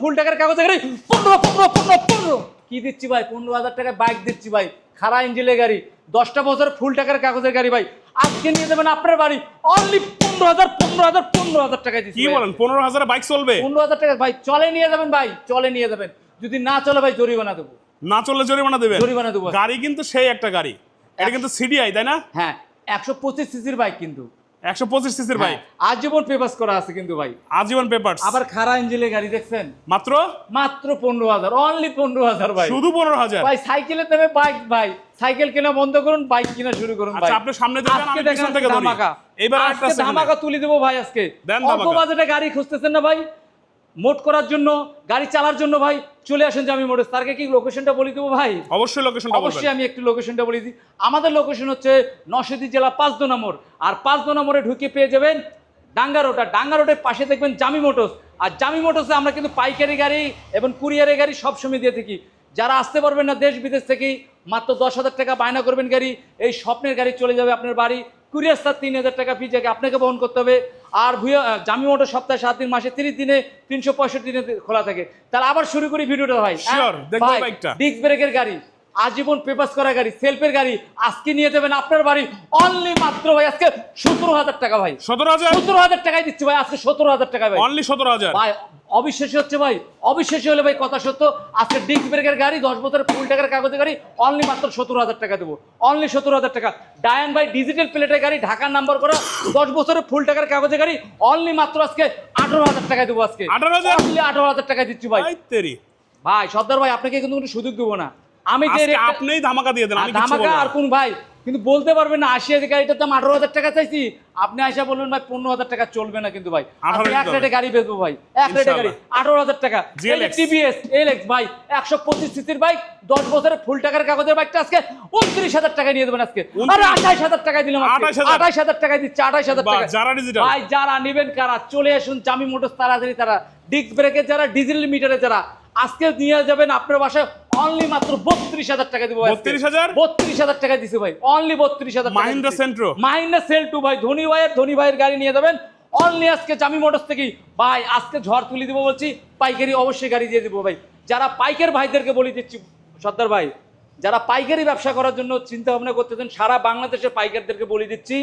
ফুল টাকার কাগজে গাড়ি পনেরো পনেরো পনেরো পনেরো। কি দিচ্ছি ভাই? পনেরো হাজার টাকায় বাইক দিচ্ছি ভাই। খারা ইঞ্জিনের গাড়ি। দশটা বছর ফুল টাকার কাগজের গাড়ি ভাই। আজকে নিয়ে যাবেন আপনার বাড়ি। অনলি পনেরো হাজার পনেরো হাজার পনেরো হাজার টাকায় দিচ্ছি কি বলেন? পনেরো হাজার বাইক চলবে? পনেরো হাজার টাকা ভাই চলে নিয়ে যাবেন ভাই চলে নিয়ে যাবেন। যদি না চলে ভাই জরিমানা দেবো। না চললে জরিমানা দেবেন? জরিমানা দেবো। গাড়ি কিন্তু সেই একটা গাড়ি। এটা কিন্তু সিডিআই তাই না? হ্যাঁ একশো পঁচিশ সিসির বাইক কিন্তু। একশো পঁচিশ সিসির বাইক হ্যাঁ, আজীবন পেপাস করা আছে কিন্তু ভাই। আজীবন পেপারস আবার খারা ইঞ্জিনের গাড়ি দেখছেন? মাত্র? মাত্র পনেরো হাজার অনলি পনেরো হাজার ভাই। শুধু পনেরো হাজার? ভাই সাইকেলের দামে বাইক ভাই। সাইকেল কেনা বন্ধ করুন বাইক কেনা শুরু করুন ভাই। আচ্ছা আপনি সামনে দেখেন আমি পিছন থেকে ধরি। ধামাকা। এবার একটা ধামাকা তুলে দেবো ভাই আজকে। অল্প বাজেটে গাড়ি খুঁজতেছেন না ভাই? মোট করার জন্য গাড়ি চালার জন্য ভাই চলে আসেন জামি মোটরস তারকে কি লোকেশনটা বলে দেবো ভাই? অবশ্যই বলবেন। অবশ্যই আমি একটু লোকেশনটা বলে দিই। আমাদের লোকেশন হচ্ছে নরসিংদী জেলা পাঁচ দো নম্বর আর পাঁচ দো নম্বরে ঢুকে পেয়ে যাবেন ডাঙ্গা রোড আর ডাঙ্গা রোডের পাশে দেখবেন জামি মোটরস। আর জামি মোটরসে আমরা কিন্তু পাইকারি গাড়ি এবং কুরিয়ারের গাড়ি সবসময় দিয়ে থাকি। যারা আসতে পারবেন না দেশ বিদেশ থেকেই মাত্র দশ হাজার টাকা বায়না করবেন গাড়ি। এই স্বপ্নের গাড়ি চলে যাবে আপনার বাড়ি। কুরিয়ার সার তিন হাজার টাকা ফি যাকে আপনাকে বহন করতে হবে। আর ভুয়া জামি মোটর সপ্তাহে সাত দিন মাসে তিরিশ দিনে তিনশো পঁয়ষট্টি দিনে খোলা থাকে। তাহলে আবার শুরু করি ভিডিওটা ভাই। ডিস্ক ব্রেকের গাড়ি। আজীবন পেপাস করা গাড়ি সেলফের গাড়ি আজকে নিয়ে যাবেন আপনার বাড়ি অনলি মাত্র ভাই আজকে সতেরো হাজার টাকা ভাই। সতেরো হাজার? সতেরো হাজার টাকায় দিচ্ছি ভাই আজকে সতেরো হাজার টাকা ভাই। অনলি সতেরো হাজার? ভাই অবিশ্বাসী হচ্ছে ভাই অবিশ্বাসী হলে ভাই কথা সত্য আজকে ডিস্ক ব্রেকের গাড়ি দশ বছরের ফুল টাকার কাগজের গাড়ি অনলি মাত্র সতেরো হাজার টাকা দেবো। অনলি সতেরো হাজার টাকা। ডায়ান ভাই ডিজিটাল প্লেটের গাড়ি ঢাকার নাম্বার করা দশ বছরের ফুল টাকার কাগজের গাড়ি অনলি মাত্র আজকে আঠারো হাজার টাকায় দেবো আজকে। 18,000? অনলি আঠারো হাজার টাকায় দিচ্ছি ভাই। ভাই ভাই সর্দার ভাই আপনাকে কিন্তু কোনো সুযোগ দেবো না। আমি যে আপনিই ধামাকা দিয়ে দেন ধামাকা আর কোন ভাই? কিন্তু বলতে পারবেন না আশি হাজার গাড়িটার দাম আঠারো হাজার টাকা চাইছি। আপনি আইসা বলবেন ভাই পনেরো হাজার টাকা চলবে না কিন্তু ভাই। 18 এক রেটে গাড়ি বেচবো ভাই এক রেটে গাড়ি। আঠারো হাজার টাকা। টিভিএস এলএক্স ভাই একশো পঁচিশ সিসির বাইক দশ বছরের ফুল টাকার কাগজের বাইকটা আজকে উনত্রিশ হাজার টাকা নিয়ে দেবেন আজকে। আরে আঠাইশ হাজার টাকায় দিলাম 28,000 আঠাইশ হাজার। টাকায় দিচ্ছে আঠাইশ হাজার টাকা যারা। ভাই যারা নেবেন কারা? চলে আসুন জামি মোটর তাড়াতাড়ি তারা। ডিস্ক ব্রেকের যারা ডিজেল মিটারে যারা। আজকে নিয়ে যাবেন আপনার বাসায় অনলি মাত্র বত্রিশ হাজার টাকা দিব 32,000? বত্রিশ হাজার? টাকা দিছে ভাই। অনলি বত্রিশ হাজার Mahindra Sentro? Mahindra Centuro ভাই ধনী ভাইয়ের ধনী ভাইয়ের গাড়ি নিয়ে যাবেন। অনলি আজকে জামি মোটরস থেকে। ভাই আজকে ঝড় তুলে দিব বলছি পাইকারি অবশ্যই গাড়ি দিয়ে দিব ভাই। যারা পাইকার ভাইদেরকে বলে দিচ্ছি সর্দার ভাই যারা পাইকারি ব্যবসা করার জন্য চিন্তা ভাবনা করতেছেন সারা বাংলাদেশের পাইকারদেরকে বলে দিচ্ছি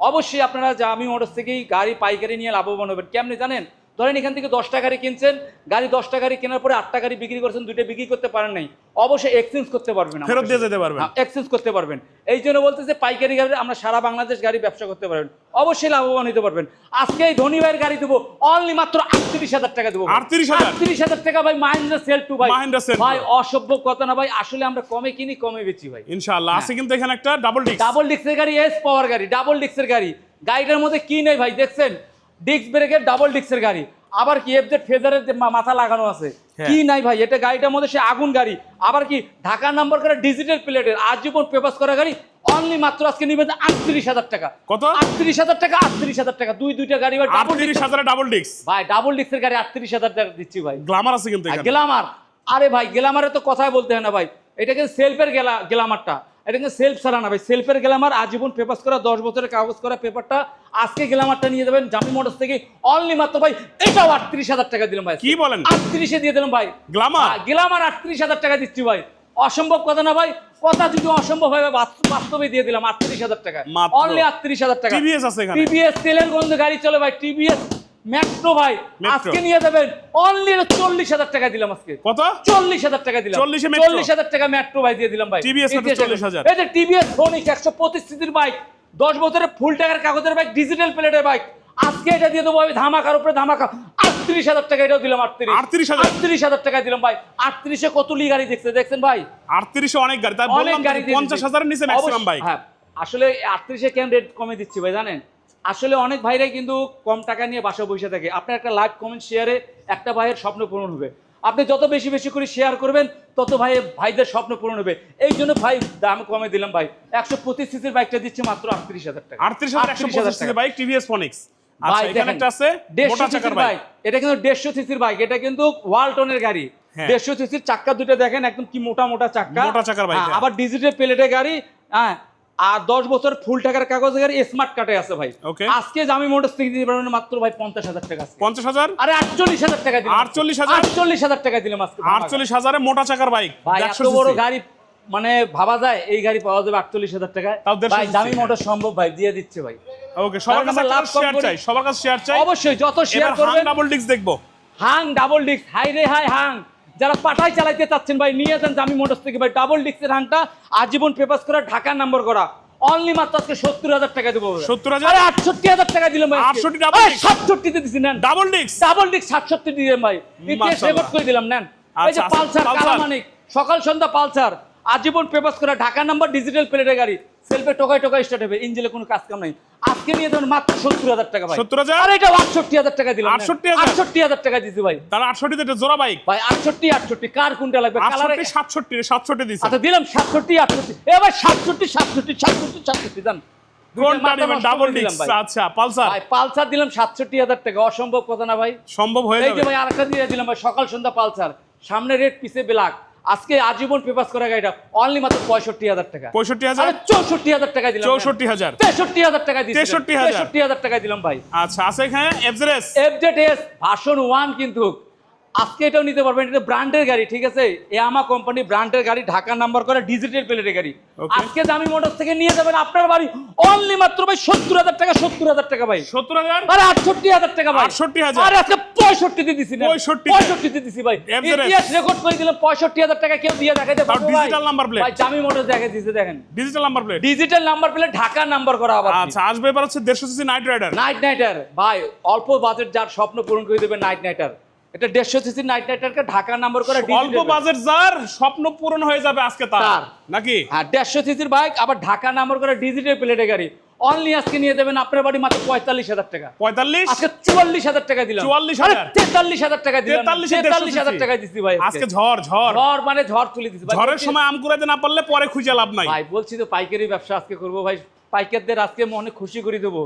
অবশ্যই আপনারা জামি মোটরস থেকেই গাড়ি পাইকারি নিয়ে লাভবান হবেন। কেমনি জানেন? ধরেন এখান থেকে দশটা গাড়ি কিনছেন গাড়ি দশটা গাড়ি কেনার পরে আটটা গাড়ি বিক্রি করছেন দুইটা বিক্রি করতে পারেন নাই। অবশ্যই এক্সচেঞ্জ করতে পারবেন ফেরত দিয়ে যেতে পারবেন। এক্সচেঞ্জ করতে পারবেন। এই জন্য বলতেছে পাইকারি গাড়ি আমরা সারা বাংলাদেশ গাড়ি ব্যবসা করতে পারবেন। অবশ্যই লাভবান হতে পারবেন। আজকে এই ধনী ভাইয়ের গাড়ি দেবো অনলি মাত্র আটত্রিশ হাজার টাকা দেবো 38,000? আটত্রিশ হাজার? টাকা ভাই মাহিন্দ্রা সেল টু ভাই। Mahindra Cell ভাই অসভ্য কথা না ভাই আসলে আমরা কমে কিনি কমে বেচি ভাই। ইনশাআল্লাহ। আছে কিন্তু এখানে একটা ডাবল ডিস্ক ডাবল ডিক্সের গাড়ি এস পাওয়ার গাড়ি ডাবল ডিক্সের গাড়ি। গাড়িটার মধ্যে কি নেই ভাই দেখছেন? ডিস্ক ব্রেকের ডাবল ডিক্সের গাড়ি। আবার কি এফজেড ফেজারের মাথা লাগানো আছে? হ্যাঁ। কি নাই ভাই এটা গাড়িটার মধ্যে সে আগুন গাড়ি। আবার কি ঢাকার নাম্বার করা ডিজিটাল প্লেটের আজীবন পেপাস করা গাড়ি অনলি মাত্র আজকে নিবেন আটত্রিশ হাজার টাকা। কত? আটত্রিশ হাজার টাকা আটত্রিশ হাজার টাকা। দুই দুইটা গাড়ি আটত্রিশ হাজার ডাবল ডিস্ক ভাই ডাবল ডিক্সের গাড়ি আটত্রিশ হাজার টাকা দিচ্ছি ভাই। গ্লামার আছে কিন্তু গ্লামার আরে ভাই গ্লামারে তো কথাই বলতে হয় না ভাই। এটা কিন্তু সেলফের গেলা গ্লামারটা এটা কিন্তু সেলফ ছাড়া না ভাই। সেলফের গ্লামার আজীবন পেপাস করা দশ বছরের কাগজ করা পেপারটা আজকে গ্লামারটা নিয়ে যাবেন জামি মোটরস থেকে। অনলি মাত্র ভাই এটাও আটত্রিশ হাজার টাকা দিলাম ভাই। কি বলেন? আটত্রিশে দিয়ে দিলাম ভাই। গ্লামার হ্যাঁ, গ্লামার আটত্রিশ হাজার টাকা দিচ্ছি ভাই। অসম্ভব কথা না ভাই কথা যদি অসম্ভব হয় বাস্তবে দিয়ে দিলাম আটত্রিশ হাজার টাকা। অনলি আটত্রিশ হাজার টাকা। টিভিএস আছে টিভিএস তেলের গন্ধ গাড়ি চলে ভাই টিভিএস মেট্রো ভাই আজকে নিয়ে যাবেন অনলি চল্লিশ হাজার টাকা দিলাম আজকে। কত? চল্লিশ হাজার টাকা দিলাম। 40 এ Metro? চল্লিশ হাজার টাকা মেট্রো ভাই দিয়ে দিলাম ভাই। TVS Metro ইতিহাসে- 40,000 এই যে টিভিএস ফোনিক্স একশো পঁচিশ সিসির বাইক দশ বছরের ফুল টাকার কাগজের বাইক ডিজিটাল প্লেটের বাইক। আজকে এটা দিয়ে দেবো আমি ধামাকার উপরে ধামাকা। আটত্রিশ হাজার টাকা এটাও দিলাম আটত্রিশ। 38,000? আটত্রিশ হাজার টাকা দিলাম ভাই। আটত্রিশে কতলি গাড়ি দেখছে দেখছেন ভাই? আটত্রিশে অনেক গাড়ি। অনেক গাড়ি পঞ্চাশ। হাজারের নিচে ম্যাক্সিমাম বাইক হ্যাঁ। আসলে আটত্রিশে কেন রেট কমে দিচ্ছি ভাই জানেন? আসলে অনেক ভাইরাই কিন্তু কম টাকা নিয়ে বাসা বসে থাকে। আপনার একটা লাইভ কমেন্ট শেয়ারে একটা ভাইয়ের স্বপ্ন পূরণ হবে। আপনি যত বেশি বেশি করে শেয়ার করবেন তত ভাই ভাইদের স্বপ্ন পূরণ হবে। এই জন্য ভাই দাম কমে দিলাম ভাই। একশো পঁচিশ সিসির বাইকটা দিচ্ছে মাত্র আটত্রিশ হাজার টাকা। আটত্রিশ হাজার একশো 38,000 পঁচিশ বাইক টিভিএস ফোনিক্স ভাই এখানে দেখেন, একটা আছে দেড়শো মোটা চাকার সিসির বাইক বাইক এটা কিন্তু দেড়শো সিসির বাইক এটা কিন্তু ওয়ালটনের গাড়ি। দেড়শো সিসির চাক্কা দুটো দেখেন একদম কি মোটা মোটা চাক্কা। মোটা চাকার বাইক। আবার ডিজিটাল প্লেটের গাড়ি। হ্যাঁ আর দশ বছর ফুল টাকার কাগজে স্মার্ট কার্ডে আছে ভাই. আজকে জামি মোটরস থেকে দিতে পারবেন মাত্র ভাই পঞ্চাশ হাজার টাকা পঞ্চাশ হাজার? আরে আটচল্লিশ হাজার টাকা দিলাম। 48,000? আটচল্লিশ হাজার টাকা দিলাম আজকে আটচল্লিশ হাজারে মোটা চাকার বাইক ভাই এত বড় গাড়ি মানে ভাবা যায় এই গাড়ি পাওয়া যাবে আটচল্লিশ হাজার টাকায় তাও 150 ভাই দামি মোটর সম্ভব ভাই দিয়ে দিচ্ছে ভাই। ওকে সবার কাছে লাভ শেয়ার চাই সবার কাছে শেয়ার চাই। অবশ্যই যত শেয়ার করবেন ডাবল ডিস্ক দেখব। হাং ডাবল ডিস্ক হাই রে হাই হাং যারা পাঠাই চালাইতে চাচ্ছেন ভাই নিয়ে যান জামি মোটরস থেকে ভাই। ডাবল ডিস্কের হাংটা আজীবন পেপাস করা ঢাকার নাম্বার করা। অনলি মাত্র আজকে সত্তর হাজার টাকা দেবো সত্তর হাজার? আটষট্টি হাজার টাকা দিলাম ভাই 68 double disc? সাতষট্টিতে দিছি নেন। ডাবল ডিস্ক ডাবল ডিস্ক সাতষট্টি দিলেন ভাই। ইতিহাস রেকর্ড করে দিলাম নেন। এই যে আচ্ছা, পালসার পালসার। কালামানিক। সকাল সন্ধ্যা পালসার। আজীবন পেপাস করা ঢাকা নাম্বার ডিজিটাল প্লেটের গাড়ি। সেলফে টোকাই টোকাই স্টার্ট হবে ইঞ্জিনে কোনো কাজ কাম নাই। আজকে নিয়ে দেবেন মাত্র সত্তর হাজার টাকা ভাই। 70,000? আর এটা আটষট্টি হাজার টাকা দিলাম 68,000? আটষট্টি হাজার? টাকা দিছি ভাই। তাহলে আটষট্টিতে এটা জোড়া বাইক ভাই আটষট্টি আটষট্টি কার কোনটা লাগবে? কালারে আটষট্টি সাতষট্টি সাতষট্টি দিচ্ছে আচ্ছা দিলাম সাতষট্টি আটষট্টি। এবার সাতষট্টি সাতষট্টি সাতষট্টি সাতষট্টি জান। কোনটা ডাবল ডিস্ক আচ্ছা পালসার? ভাই পালসার দিলাম সাতষট্টি হাজার টাকা। অসম্ভব কথা না ভাই। সম্ভব হয়ে এই যে যাবে। ভাই আরেকটা দিয়ে দিলাম ভাই সকাল সন্ধ্যা পালসার। সামনে রেড পিছে ব্ল্যাক আজকে আজীবন পেপাস করা গাড়িটা অনলি মাত্র পঁয়ষট্টি হাজার টাকা। পঁয়ষট্টি হাজার? চৌষট্টি হাজার টাকা দিলাম চৌষট্টি হাজার। তেষট্টি হাজার টাকা দিলাম 63,000 তেষট্টি হাজার টাকা দিলাম ভাই। আচ্ছা আছে এখানে এফজেড এস ভার্সন ওয়ান কিন্তু। আজকে এটাও নিতে পারবেন এটা ব্র্যান্ডের গাড়ি ঠিক আছে? ইয়ামা কোম্পানি ব্র্যান্ডের গাড়ি ঢাকা নাম্বার করে ডিজিটাল প্লেটের গাড়ি. আজকে দামি মোটর থেকে নিয়ে যাবেন আপনার বাড়ি অনলি মাত্র ভাই সত্তর হাজার টাকা সত্তর হাজার টাকা ভাই। সত্তর হাজার? আরে আটষট্টি হাজার টাকা ভাই। 68,000 আরে আজকে পঁয়ষট্টিতে দিছি না। 65 তে। পঁয়ষট্টিতে দিছি ভাই। ইতিহাস রেকর্ড করে দিলাম পঁয়ষট্টি হাজার টাকা কেউ দিয়ে দেখাইতে পারব digital number plate। ভাই দামি মোটর দেখে দিছে দেখেন। Digital number plate digital number plate Dhaka number করা আবার আচ্ছা আসবে এবার হচ্ছে দেড়শো সিসি নাইট রাইডার নাইট নাইটার ভাই অল্প বাজেট যার স্বপ্ন পূরণ করে দেবে নাইট নাইটার এটা দেড়শো সিসি নাইট নাইটারকে ঢাকা নাম্বার করে অল্প বাজেট যার স্বপ্ন পূরণ হয়ে যাবে আজকে তার। নাকি? হ্যাঁ দেড়শো সিসির বাইক আবার ঢাকা নাম্বার করে ডিজিটাল প্লেটের গাড়ি। অনলি আজকে নিয়ে দেবেন আপনার বাড়ি মাত্র পঁয়তাল্লিশ হাজার টাকা। পঁয়তাল্লিশ? আজকে চুয়াল্লিশ হাজার টাকা দিলাম। 44,000 তেতাল্লিশ হাজার টাকা দিলাম। 43,000 তেতাল্লিশ হাজার টাকা দিচ্ছি ভাই আজকে ঝড় ঝড়। ঝড় মানে ঝড় তুলে দিচ্ছি ঝড়ের সময় আম কুড়াইতে না পারলে পরে খুঁজে লাভ নাই। ভাই বলছি তো পাইকারি ব্যবসা আজকে করব ভাই। পাইকারদের আজকে মনে খুশি করে দেবো।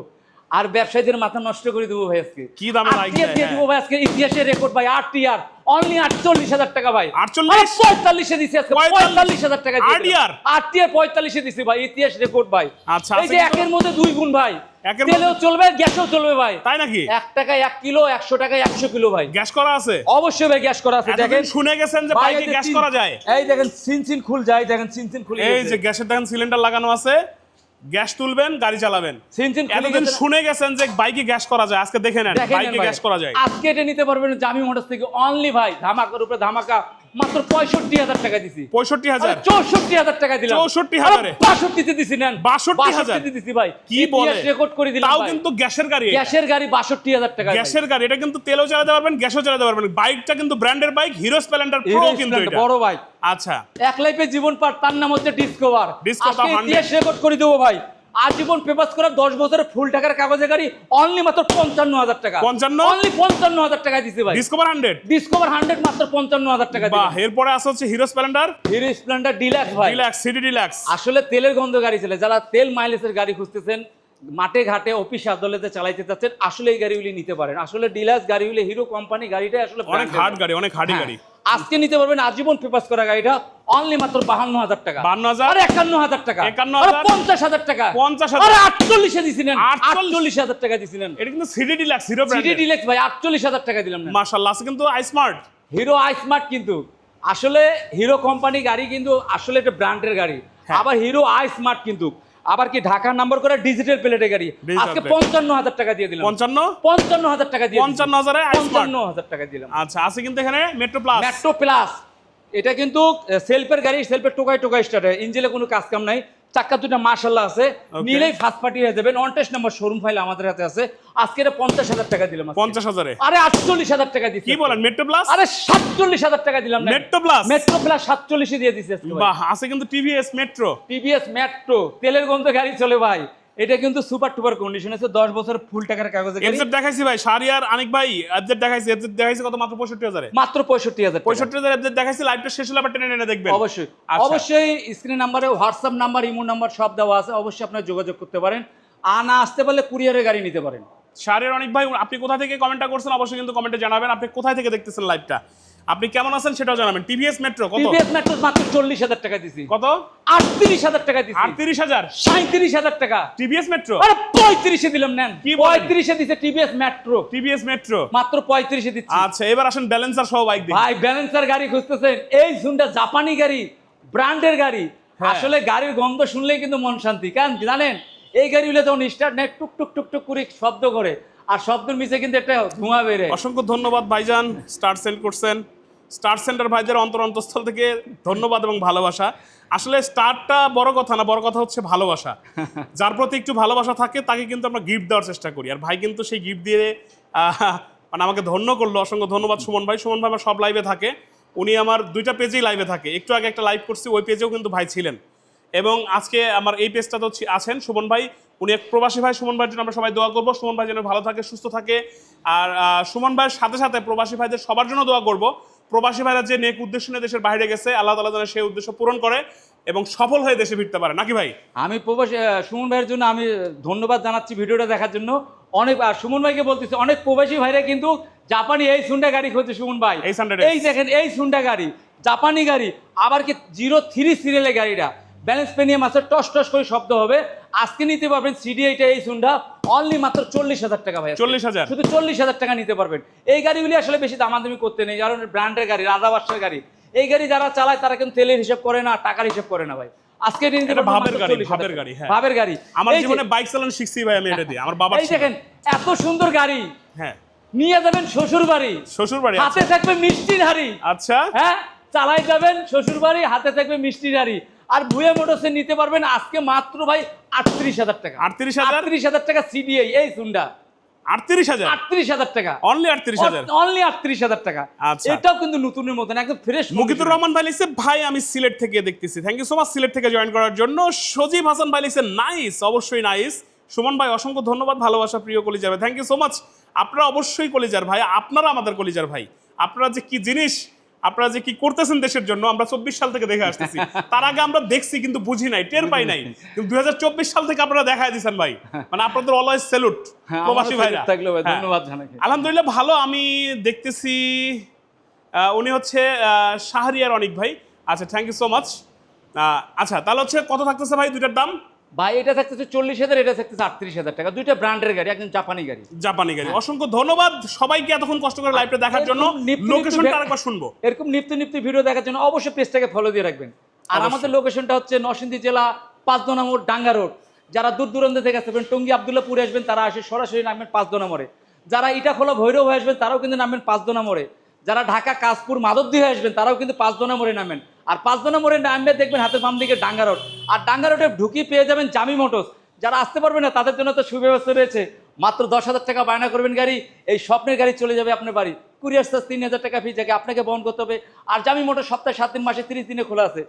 আর ব্যবসায়ীদের মাথা নষ্ট করে দেবো ভাই আজকে। কি দামে আজকে দিয়ে। দেবো ভাই আজকে ইতিহাসের রেকর্ড ভাই আট টিয়ার অনলি আটচল্লিশ হাজার টাকা ভাই। 48? পঁয়তাল্লিশে দিছি আজকে পঁয়তাল্লিশ? হাজার টাকা দিলাম। RDR? আট টিয়ার পঁয়তাল্লিশে দিছি ভাই ইতিহাস রেকর্ড ভাই। আচ্ছা, এই যে একের মধ্যে দুই গুণ ভাই। তেলেও চলবে গ্যাসও চলবে ভাই। তাই নাকি? এক টাকায় এক কিলো একশো টাকায় একশো কিলো ভাই। গ্যাস করা আছে? অবশ্যই ভাই গ্যাস করা আছে দেখেন। শুনে গেছেন যে বাইকে গ্যাস করা যায়। এই দেখেন সিন সিন খুল যায় দেখেন সিন সিন খুলে এই যে গ্যাসের দেখেন সিলিন্ডার লাগানো আছে। গ্যাস তুলবেন গাড়ি চালাবেন। এতদিন শুনে গেছেন যে বাইকে গ্যাস করা যায় আজকে দেখে নেন বাইকে গ্যাস করা যায়। আজকে এটা নিতে পারবেন জামি মোটরস থেকে। অনলি ভাই ধামাকার উপরে ধামাকা। মাত্র পঁয়ষট্টি হাজার টাকা দিছি। পঁয়ষট্টি হাজার? চৌষট্টি হাজার টাকা দিলাম। 64,000 বাষট্টিতে দিছি নেন। 62,000 62 দিছি ভাই। কি বলে? রেকর্ড করে দিলাম তাও কিন্তু গ্যাসের গাড়ি গ্যাসের গাড়ি বাষট্টি হাজার টাকা গ্যাসের গাড়ি এটা কিন্তু তেলও চালাতে পারবেন গ্যাসও চালাতে পারবেন। বাইকটা কিন্তু ব্র্যান্ডের বাইক হিরো স্প্লেন্ডার প্রো কিন্তু এটা। বড় ভাই আচ্ছা। এক লাইফে জীবন পার তার নাম হচ্ছে ডিসকভার Discover আজকে 100 ইতিহাস রেকর্ড করে দেবো ভাই। আজীবন পেপাস করা দশ বছরের ফুল টাকার কাগজে গাড়ি অনলি মাত্র পঞ্চান্ন হাজার টাকা। 55? অনলি পঞ্চান্ন হাজার টাকা দিছে ভাই। ডিসকভার হান্ড্রেড ডিসকভার হান্ড্রেড মাত্র পঞ্চান্ন হাজার টাকা বাহ এরপরে আছে হচ্ছে Hero Splendor Hero Splendor deluxe ভাই। ডিলাক্স সিটি ডিলাক্স আসলে তেলের গন্ধ গাড়ি ছিল। যারা তেল মাইলেজের গাড়ি খুঁজতেছেন মাঠে ঘাটে অফিস আদালতে চালাইতে চাচ্ছেন আসলে এই গাড়িগুলি নিতে পারেন। আসলে ডিলাক্স গাড়িগুলি হিরো কোম্পানি গাড়িটাই আসলে অনেক হার্ড গাড়ি অনেক হার্ডি হ্যাঁ। গাড়ি। আজকে নিতে পারবেন আজীবন পেপাস করা গাড়িটা অনলি মাত্র বাহান্ন হাজার টাকা। 52,000? হাজার? একান্ন হাজার টাকা। 51,000? আরে পঞ্চাশ হাজার টাকা। 50,000? আরে আটচল্লিশে দিছিলেন। 48 আটচল্লিশ হাজার টাকা দিছিলেন। এটা কিন্তু CD deluxe Hero CD deluxe ভাই আটচল্লিশ হাজার টাকা দিলাম না মাশাআল্লাহ আছে কিন্তু iSmart Hero iSmart কিন্তু। আসলে হিরো কোম্পানি গাড়ি কিন্তু আসলে একটা ব্র্যান্ডের গাড়ি। হ্যাঁ। আবার হিরো আই স্মার্ট কিন্তু। আবার কি ঢাকার নাম্বার করে ডিজিটাল প্লেটে গাড়ি? আজকে পঞ্চান্ন হাজার টাকা দিয়ে দিলাম। 55 পঞ্চান্ন? হাজার টাকা দিয়ে পঞ্চান্ন হাজারে পঞ্চান্ন হাজার টাকা দিলাম। আচ্ছা আছে কিন্তু এখানে মেট্রো প্লাস মেট্রো প্লাস এটা কিন্তু সেলফের গাড়ি সেলফের টোকাই টোকাই স্টার্ট হয়। ইঞ্জিনে কোনো কাজ কাম নাই। চাক্কা দুটা মার্শাল্লাহ আছে। নিলেই ফার্স্ট পার্টি হয়ে যাবেন। অনটেস্ট নাম্বার শোরুম ফাইল আমাদের হাতে আছে। আজকে এটা পঞ্চাশ হাজার টাকা দিলাম পঞ্চাশ হাজারে? আরে আটচল্লিশ হাজার টাকা দিচ্ছি কি বলেন মেট্রো প্লাস আরে সাতচল্লিশ হাজার টাকা দিলাম মেট্রো প্লাস মেট্রো প্লাস সাতচল্লিশে দিয়ে দিচ্ছে বাহ আছে কিন্তু টিভিএস মেট্রো টিভিএস মেট্রো তেলের গন্ধ গাড়ি চলে ভাই। এটা কিন্তু সুপার টুপার কন্ডিশন আছে। দশ বছর ফুল টাকার কাগজে এফজেড দেখাইছি ভাই শারিয়ার আনিক ভাই এফজেড দেখাইছি এফজেড দেখাইছি কত? মাত্র পঁয়ষট্টি হাজারে। মাত্র পঁয়ষট্টি হাজার টাকা। পঁয়ষট্টি হাজার এফজেড দেখাইছি লাইভটা শেষ হলে আবার টেনে টেনে দেখবেন। অবশ্যই। আচ্ছা। অবশ্যই স্ক্রিন নাম্বারে হোয়াটসঅ্যাপ নাম্বার ইমো নাম্বার সব দেওয়া আছে। অবশ্যই আপনারা যোগাযোগ করতে পারেন। আনা আসতে পারলে কুরিয়ারের গাড়ি নিতে পারেন। শারিয়ার অনেক ভাই আপনি কোথা থেকে কমেন্টটা করছেন? অবশ্যই কিন্তু কমেন্টে জানাবেন। আপনি কোথায় থেকে দেখতেছেন লাইভটা আপনি কেমন আছেন সেটাও জানাবেন। টিভিএস মেট্রো কত? টিভিএস মেট্রো মাত্র চল্লিশ হাজার টাকা দিছি। কত? আটত্রিশ হাজার টাকা দিছি। আটত্রিশ হাজার? সাঁত্রিশ হাজার টাকা। টিভিএস মেট্রো আরে পঁয়ত্রিশে দিলাম নেন। কি বলেন? পঁয়ত্রিশে দিছে টিভিএস মেট্রো টিভিএস মেট্রো মাত্র পঁয়ত্রিশে দিচ্ছি। আচ্ছা এবার আসেন ব্যালেন্সার সহ বাইক দেখি ভাই ব্যালেন্সার গাড়ি খুঁজতেছেন। এই জুনটা জাপানি গাড়ি ব্র্যান্ডের গাড়ি। হ্যাঁ। আসলে গাড়ির গন্ধ শুনলেই কিন্তু মন শান্তি। কারণ জানেন? এই গাড়িগুলো যখন স্টার্ট নেয় টুক টুক টুক টুক করে শব্দ করে। আর শব্দের মিশে কিন্তু একটা ধোঁয়া বেড়ে অসংখ্য ধন্যবাদ ভাইজান স্টার সেন্ড করছেন। স্টার সেন্টার ভাইদের অন্তর অন্তঃস্থল থেকে ধন্যবাদ এবং ভালোবাসা। আসলে স্টারটা বড় কথা না বড় কথা হচ্ছে ভালোবাসা। যার প্রতি একটু ভালোবাসা থাকে তাকে কিন্তু আমরা গিফট দেওয়ার চেষ্টা করি। আর ভাই কিন্তু সেই গিফট দিয়ে মানে আমাকে ধন্য করল। অসংখ্য ধন্যবাদ সুমন ভাই। সুমন ভাই আমার সব লাইভে থাকে। উনি আমার দুইটা পেজেই লাইভে থাকে। একটু আগে একটা লাইভ করছি ওই পেজেও কিন্তু ভাই ছিলেন। এবং আজকে আমার এই পেজটা তো আছেন সুমন ভাই। উনি এক প্রবাসী ভাই সুমন ভাইয়ের জন্য আমরা সবাই দোয়া করব। সুমন ভাই যেন ভালো থাকে সুস্থ থাকে। আর সুমন ভাইয়ের সাথে সাথে প্রবাসী ভাইদের সবার জন্য দোয়া করব। প্রবাসী ভাইরা যে নেক উদ্দেশ্য নিয়ে দেশের বাইরে গেছে আল্লাহ তালা যেন সেই উদ্দেশ্য পূরণ করে এবং সফল হয়ে দেশে ফিরতে পারে। নাকি ভাই? আমি প্রবাসী সুমন ভাইয়ের জন্য আমি ধন্যবাদ জানাচ্ছি ভিডিওটা দেখার জন্য। অনেক আর সুমন ভাইকে বলতেছি অনেক প্রবাসী ভাইরা কিন্তু জাপানি এই সুন্ডা গাড়ি খুঁজছে সুমন ভাই। এই দেখেন এই সুন্ডা গাড়ি জাপানি গাড়ি আবার কি জিরো থ্রি সিরিয়ালের গাড়িটা? ব্যালেন্স পেনিয়াম আছে টস টস করে শব্দ হবে। আজকে নিতে পারবেন সিডি এইটা এই সুন্ডা। অনলি মাত্র চল্লিশ হাজার টাকা ভাই চল্লিশ হাজার। শুধু চল্লিশ হাজার টাকা নিতে পারবেন। এই গাড়িগুলি আসলে বেশি দামাদামি করতে নেই। কারণ ব্র্যান্ডের গাড়ি রাজা বাদশার গাড়ি। এই গাড়ি যারা চালায় তারা কিন্তু তেলের হিসাব করে না টাকার হিসাব করে না ভাই। আজকে নিয়ে নিতে এটা পারবেন ভাবের গাড়ি, 40,000 ভাবের গাড়ি, হ্যাঁ। ভাবের গাড়ি। আমার জীবনে বাইক চালানো শিখছি ভাই আমি এটা দিয়ে আমার বাবার এই দেখেন এত সুন্দর গাড়ি। হ্যাঁ। নিয়ে যাবেন শ্বশুর বাড়ি। শ্বশুর বাড়ি হাতে থাকবে মিষ্টির হাড়ি। আচ্ছা। হ্যাঁ চালাই যাবেন শ্বশুর বাড়ি হাতে থাকবে মিষ্টির হাড়ি। আর ভুয়ে মোটরসে নিতে পারবেন আজকে মাত্র ভাই আটত্রিশ হাজার টাকা। 38,000? আটত্রিশ হাজার টাকা সিডিআই এই সুন্ডা। আটত্রিশ হাজার? আটত্রিশ হাজার টাকা। অনলি আটত্রিশ হাজার? অনলি আটত্রিশ হাজার টাকা। আচ্ছা। এটাও কিন্তু নতুনের মতন একদম ফ্রেশ মুকিতুর রহমান ভাই লিখছে ভাই আমি সিলেট থেকে দেখতেছি। Thank you so much Sylhet থেকে জয়েন করার জন্য। সজীব হাসান ভাই লিখছে নাইস অবশ্যই নাইস সুমন ভাই অসংখ্য ধন্যবাদ ভালোবাসা প্রিয় কলিজার ভাই। থ্যাংক ইউ সো মাচ আপনারা অবশ্যই কলিজার ভাই আপনারা আমাদের কলিজার ভাই। আপনারা যে কি জিনিস আপনারা যে কি করতেছেন দেশের জন্য আমরা চব্বিশ সাল থেকে দেখে আসতেছি। তার আগে আমরা দেখছি কিন্তু বুঝি নাই টের পাই নাই। কিন্তু দুই সাল থেকে আপনারা দেখায় দিচ্ছেন ভাই। মানে আপনাদের অলওয়েজ স্যালুট হ্যাঁ, প্রবাসী ভাইরা। ভাই, হ্যাঁ। ধন্যবাদ আলহামদুলিল্লাহ ভালো আমি দেখতেছি উনি হচ্ছে আহ, শাহরিয়ার অনিক ভাই। আচ্ছা থ্যাংক ইউ সো মাচ আচ্ছা তাহলে হচ্ছে কত থাকতেছে ভাই দুইটার দাম। ভাই এটা থাকতেছে চল্লিশ হাজার এটা থাকতেছে আটত্রিশ হাজার টাকা। দুইটা ব্র্যান্ডের গাড়ি একদম জাপানি গাড়ি। জাপানি গাড়ি। অসংখ্য ধন্যবাদ সবাইকে এতক্ষণ কষ্ট করে লাইভটা দেখার জন্য। লোকেশনটা আরেকবার শুনব। এরকম নিত্য নিত্য ভিডিও দেখার জন্য অবশ্যই পেজটাকে ফলো দিয়ে রাখবেন। আর আমাদের লোকেশনটা হচ্ছে নরসিংদী জেলা পাঁচদোনা মোড় ডাঙ্গা রোড যারা দূর দূরান্ত থেকে আসবেন টঙ্গী আবদুল্লাপুরে আসবেন তারা আসে সরাসরি নামবেন পাঁচদোনা মোড়ে। যারা ইটাখোলা ভৈরব হয়ে আসবেন তারাও কিন্তু নামবেন পাঁচদোনা মোড়ে। যারা ঢাকা কাশপুর মাধবদী হয়ে আসবেন তারাও কিন্তু পাঁচদোনা মোড়ে নামেন আর পাঁচ মোড়ে নামবে দেখবেন হাতে বাম দিকে ডাঙ্গা রোড। আর ডাঙ্গা রোডে ঢুকি পেয়ে যাবেন জামি মোটরস। যারা আসতে পারবে না, তাদের জন্য তো সুব্যবস্থা রয়েছে। মাত্র দশ হাজার টাকা বায়না করবেন গাড়ি, এই স্বপ্নের গাড়ি চলে যাবে আপনার বাড়ি। কুরিয়ার চার্জ তিন হাজার টাকা ফি যাকে আপনাকে বহন করতে হবে। আর জামি মোটর সপ্তাহে সাত দিন, মাসে তিরিশ দিনে খোলা আছে।